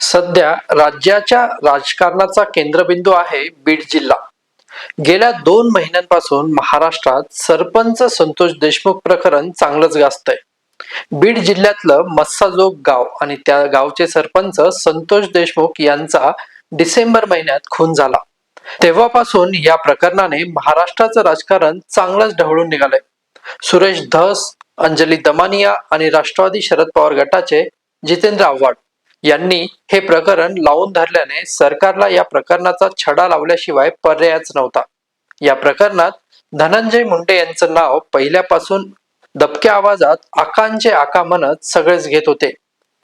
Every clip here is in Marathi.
सध्या राज्याच्या राजकारणाचा केंद्रबिंदू आहे बीड जिल्हा. गेल्या दोन महिन्यांपासून महाराष्ट्रात सरपंच संतोष देशमुख प्रकरण चांगलंच गाजतंय. बीड जिल्ह्यातलं मस्साजोग गाव आणि त्या गावचे सरपंच संतोष देशमुख यांचा डिसेंबर महिन्यात खून झाला. तेव्हापासून या प्रकरणाने महाराष्ट्राचं राजकारण चांगलंच ढवळून निघालंय. सुरेश धस अंजली दमानिया आणि राष्ट्रवादी शरद पवार गटाचे जितेंद्र आव्हाड यांनी हे प्रकरण लावून धरल्याने सरकारला या प्रकरणाचा छडा लावल्याशिवाय पर्यायच नव्हता. या प्रकरणात धनंजय मुंडे यांचं नाव पहिल्यापासून दबक्या आवाजात आकांचे आका म्हणत सगळेच घेत होते.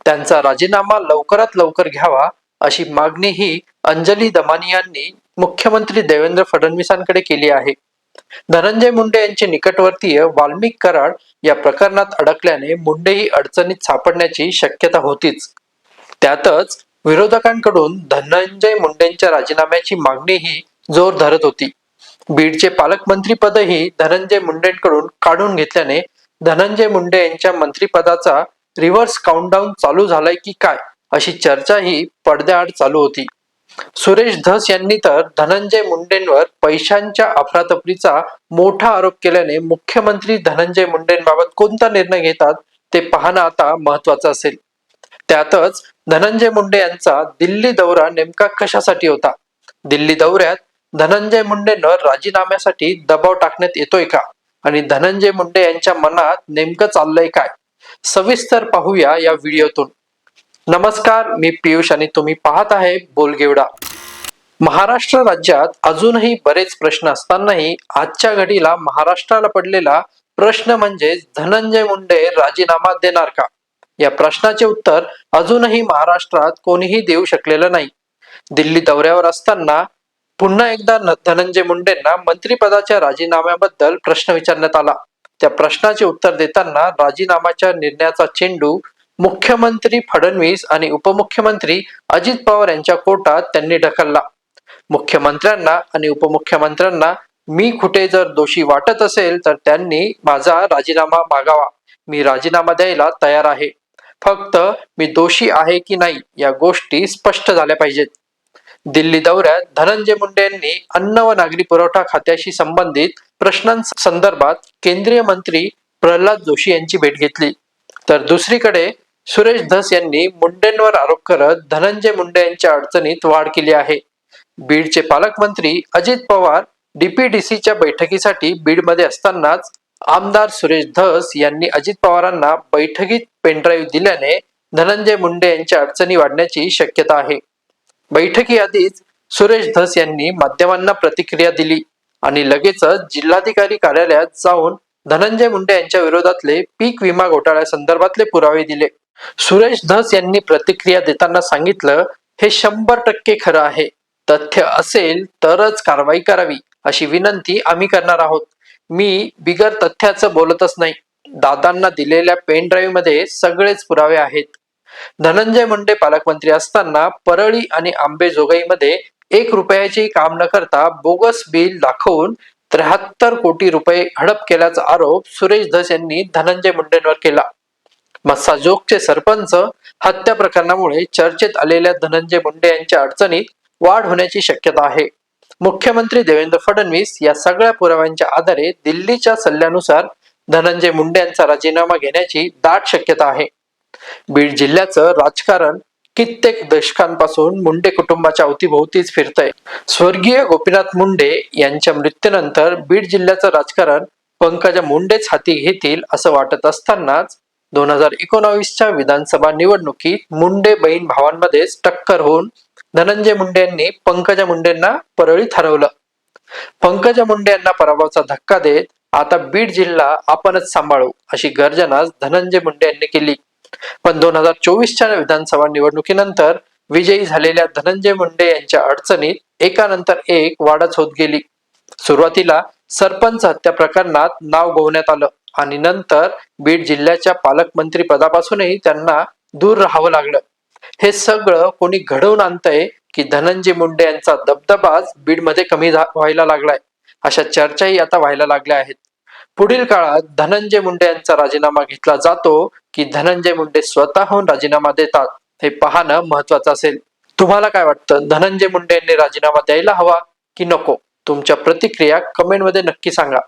त्यांचा राजीनामा लवकरात लवकर घ्यावा अशी मागणीही अंजली दमानी यांनी मुख्यमंत्री देवेंद्र फडणवीसांकडे केली आहे. धनंजय मुंडे यांचे निकटवर्तीय वाल्मिक कराड या प्रकरणात अडकल्याने मुंडेही अडचणीत सापडण्याची शक्यता होतीच. त्यातच विरोधकांकडून धनंजय मुंडेंच्या राजीनाम्याची मागणीही जोर धरत होती. बीडचे पालकमंत्री पदही धनंजय मुंडेंकडून काढून घेतल्याने धनंजय मुंडे यांच्या मंत्रिपदाचा रिव्हर्स काउंटडाऊन चालू झालाय की काय अशी चर्चाही पडद्याआड चालू होती. सुरेश धस यांनी तर धनंजय मुंडेंवर पैशांच्या अफरातफरीचा मोठा आरोप केल्याने मुख्यमंत्री धनंजय मुंडेंबाबत कोणता निर्णय घेतात ते पाहणं आता महत्वाचं असेल. त्यातच धनंजय मुंडे यांचा दिल्ली दौरा नेमका कशासाठी होता? दिल्ली दौऱ्यात धनंजय मुंडेनं राजीनाम्यासाठी दबाव टाकण्यात येतोय का? आणि धनंजय मुंडे यांच्या मनात नेमकं चाललंय काय? सविस्तर पाहूया या व्हिडिओतून. नमस्कार मी पियुष आणि तुम्ही पाहत आहे बोलगेवडा. महाराष्ट्र राज्यात अजूनही बरेच प्रश्न असतानाही आजच्या घडीला महाराष्ट्राला पडलेला प्रश्न म्हणजे धनंजय मुंडे राजीनामा देणार का? या प्रश्नाचे उत्तर अजूनही महाराष्ट्रात कोणीही देऊ शकलेलं नाही. दिल्ली दौऱ्यावर असताना पुन्हा एकदा धनंजय मुंडेंना मंत्रिपदाच्या राजीनाम्याबद्दल प्रश्न विचारण्यात आला. त्या प्रश्नाचे उत्तर देताना राजीनामाच्या निर्णयाचा चेंडू मुख्यमंत्री फडणवीस आणि उपमुख्यमंत्री अजित पवार यांच्या कोटात त्यांनी ढकलला. मुख्यमंत्र्यांना आणि उपमुख्यमंत्र्यांना मी कुठे जर दोषी वाटत असेल तर त्यांनी माझा राजीनामा मागावा. मी राजीनामा द्यायला तयार आहे. फक्त मी दोषी आहे की नाही या गोष्टी स्पष्ट झाल्या पाहिजेत. दिल्ली दौऱ्यात धनंजय मुंडे यांनी अन्न व नागरी पुरवठा खात्याशी संबंधित प्रश्नांसंदर्भात केंद्रीय मंत्री प्रल्हाद जोशी यांची भेट घेतली. तर दुसरीकडे सुरेश धस यांनी मुंडेंवर आरोप करत धनंजय मुंडे यांच्या अडचणीत वाढ केली आहे. बीडचे पालकमंत्री अजित पवार डीपीडीसीच्या बैठकीसाठी बीडमध्ये असतानाच आमदार सुरेश धस यांनी अजित पवारांना बैठकीत पेनड्राईव्ह दिल्याने धनंजय मुंडे यांच्या अडचणी वाढण्याची शक्यता आहे. बैठकी आधीच सुरेश धस यांनी माध्यमांना प्रतिक्रिया दिली आणि लगेचच जिल्हाधिकारी कार्यालयात जाऊन धनंजय मुंडे यांच्या विरोधातले पीक विमा घोटाळ्यासंदर्भातले पुरावे दिले. सुरेश धस यांनी प्रतिक्रिया देताना सांगितलं हे शंभर टक्के खरं आहे. तथ्य असेल तरच कारवाई करावी अशी विनंती आम्ही करणार आहोत. मी बिगर तथ्याचं बोलतच नाही. दादांना दिलेल्या पेन ड्राईव्हमध्ये सगळेच पुरावे आहेत. धनंजय मुंडे पालकमंत्री असताना परळी आणि आंबेजोगाईमध्ये एक रुपयाचे काम न करता बोगस बिल दाखवून त्र्याहत्तर कोटी रुपये हडप केल्याचा आरोप सुरेश धस यांनी धनंजय मुंडेंवर केला. मस्साजोगचे सरपंच हत्या प्रकरणामुळे चर्चेत आलेल्या धनंजय मुंडे यांच्या अडचणीत वाढ होण्याची शक्यता आहे. मुख्यमंत्री देवेंद्र फडणवीस या सगळ्या पुराव्यांच्या आधारे दिल्लीच्या सल्ल्यानुसार धनंजय मुंडे यांचा राजीनामा घेण्याची दाट शक्यता आहे. बीड जिल्ह्याचं राजकारण कित्येक दशकांपासून मुंडे कुटुंबाच्या अवतीभोवतीच फिरतंय. स्वर्गीय गोपीनाथ मुंडे यांच्या मृत्यूनंतर बीड जिल्ह्याचं राजकारण पंकजा मुंडेच हाती घेतील असं वाटत असतानाच दोन हजार एकोणावीसच्या विधानसभा निवडणुकीत मुंडे बहीण भावांमध्येच टक्कर होऊन धनंजय मुंडे यांनी पंकजा मुंडेंना परळीत हरवलं पंकजा मुंडे यांना पराभवाचा धक्का देत आता बीड जिल्हा आपणच सांभाळू अशी गर्जना धनंजय मुंडे यांनी केली. पण दोन हजार चोवीसच्या विधानसभा निवडणुकीनंतर विजयी झालेल्या धनंजय मुंडे यांच्या अडचणीत एकानंतर एक वाढच होत गेली. सुरुवातीला सरपंच हत्या प्रकरणात नाव गोवण्यात आलं आणि नंतर बीड जिल्ह्याच्या पालकमंत्री पदापासूनही त्यांना दूर राहावं लागलं. हे सगळं कोणी घडवून आणतंय की धनंजय मुंडे यांचा दबदबाच बीडमध्ये कमी व्हायला लागलाय. अशा चर्चाही आता व्हायला लागल्या आहेत. पुढील काळात धनंजय मुंडे यांचा राजीनामा घेतला जातो की धनंजय मुंडे स्वतःहून राजीनामा देतात हे पाहणं महत्वाचं असेल. तुम्हाला काय वाटतं? धनंजय मुंडे यांनी राजीनामा द्यायला हवा की नको? तुमच्या प्रतिक्रिया कमेंटमध्ये नक्की सांगा.